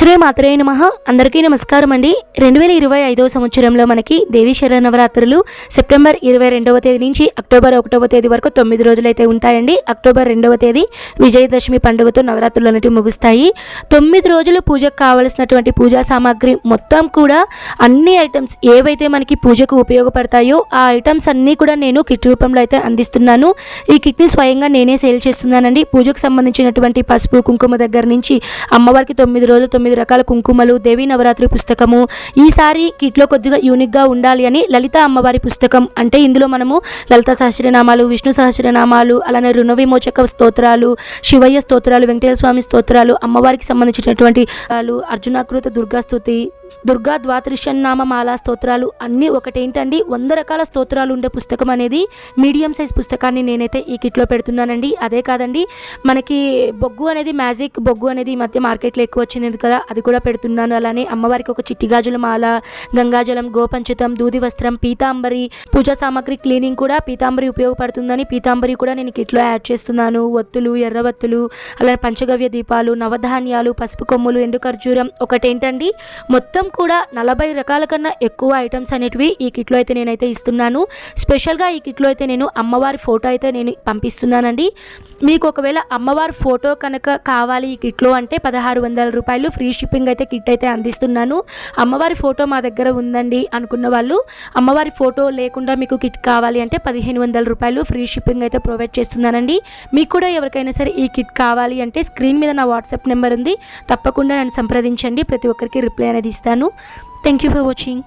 శ్రీ మాత్రే నమ. అందరికీ నమస్కారం అండి. రెండు వేల ఇరవై ఐదవ సంవత్సరంలో మనకి దేవీ శరన్నవరాత్రులు సెప్టెంబర్ ఇరవై రెండవ తేదీ నుంచి అక్టోబర్ ఒకటవ తేదీ వరకు తొమ్మిది రోజులైతే ఉంటాయండి. అక్టోబర్ రెండవ తేదీ విజయదశమి పండుగతో నవరాత్రులు అనేవి ముగుస్తాయి. తొమ్మిది రోజులు పూజకు కావలసినటువంటి పూజా సామాగ్రి మొత్తం కూడా అన్ని ఐటమ్స్ ఏవైతే మనకి పూజకు ఉపయోగపడతాయో ఆ ఐటమ్స్ అన్నీ కూడా నేను కిట్ రూపంలో అయితే అందిస్తున్నాను. ఈ కిట్ని స్వయంగా నేనే సేల్ చేస్తున్నానండి. పూజకు సంబంధించినటువంటి పసుపు కుంకుమ దగ్గర నుంచి అమ్మవారికి తొమ్మిది రోజులు తొమ్మిది రకాల కుంకుమలు దేవీ నవరాత్రి పుస్తకము. ఈసారి కిట్లో కొద్దిగా యూనిక్గా ఉండాలి అని లలిత అమ్మవారి పుస్తకం. అంటే ఇందులో మనము లలిత సహస్రనామాలు విష్ణు సహస్రనామాలు అలానే రుణ విమోచక స్తోత్రాలు శివయ్య స్తోత్రాలు వెంకటేశ్వర స్వామి స్తోత్రాలు అమ్మవారికి సంబంధించినటువంటి అర్జునాకృత దుర్గాస్తుతి దుర్గా ద్వాదృశన్నామ మాలా స్తోత్రాలు అన్నీ ఒకటేంటండి? వంద రకాల స్తోత్రాలు ఉండే పుస్తకం అనేది మీడియం సైజ్ పుస్తకాన్ని నేనైతే ఈ కిట్లో పెడుతున్నానండి. అదే కాదండి మనకి బొగ్గు అనేది మ్యాజిక్ బొగ్గు అనేది ఈ మధ్య మార్కెట్లో ఎక్కువ వచ్చింది కదా అది కూడా పెడుతున్నాను. అలానే అమ్మవారికి ఒక చిట్టి గాజుల మాల గంగాజలం గోపంచితం దూది వస్త్రం పీతాంబరి పూజా సామాగ్రి క్లీనింగ్ కూడా పీతాంబరి ఉపయోగపడుతుందని పీతాంబరి కూడా నేను కిట్లో యాడ్ చేస్తున్నాను. ఒత్తులు ఎర్రవత్తులు అలానే పంచగవ్య దీపాలు నవధాన్యాలు పసుపు కొమ్ములు ఎండు ఖర్జూరం ఒకటేంటండి? మొత్తం మొత్తం కూడా నలభై రకాల కన్నా ఎక్కువ ఐటమ్స్ అనేటివి ఈ కిట్లో అయితే నేనైతే ఇస్తున్నాను. స్పెషల్గా ఈ కిట్లో అయితే నేను అమ్మవారి ఫోటో అయితే నేను పంపిస్తున్నానండి. మీకు ఒకవేళ అమ్మవారి ఫోటో కనుక కావాలి ఈ కిట్లో అంటే పదహారు వందల రూపాయలు ఫ్రీ షిప్పింగ్ అయితే కిట్ అయితే అందిస్తున్నాను. అమ్మవారి ఫోటో మా దగ్గర ఉందండి అనుకున్న వాళ్ళు. అమ్మవారి ఫోటో లేకుండా మీకు కిట్ కావాలి అంటే పదిహేను వందల రూపాయలు ఫ్రీ షిప్పింగ్ అయితే ప్రొవైడ్ చేస్తున్నానండి. మీకు కూడా ఎవరికైనా సరే ఈ కిట్ కావాలి అంటే స్క్రీన్ మీద నా వాట్సాప్ నెంబర్ ఉంది. తప్పకుండా నన్ను సంప్రదించండి. ప్రతి ఒక్కరికి రిప్లై అనేది ఇస్తాను. Danu. Thank you for watching.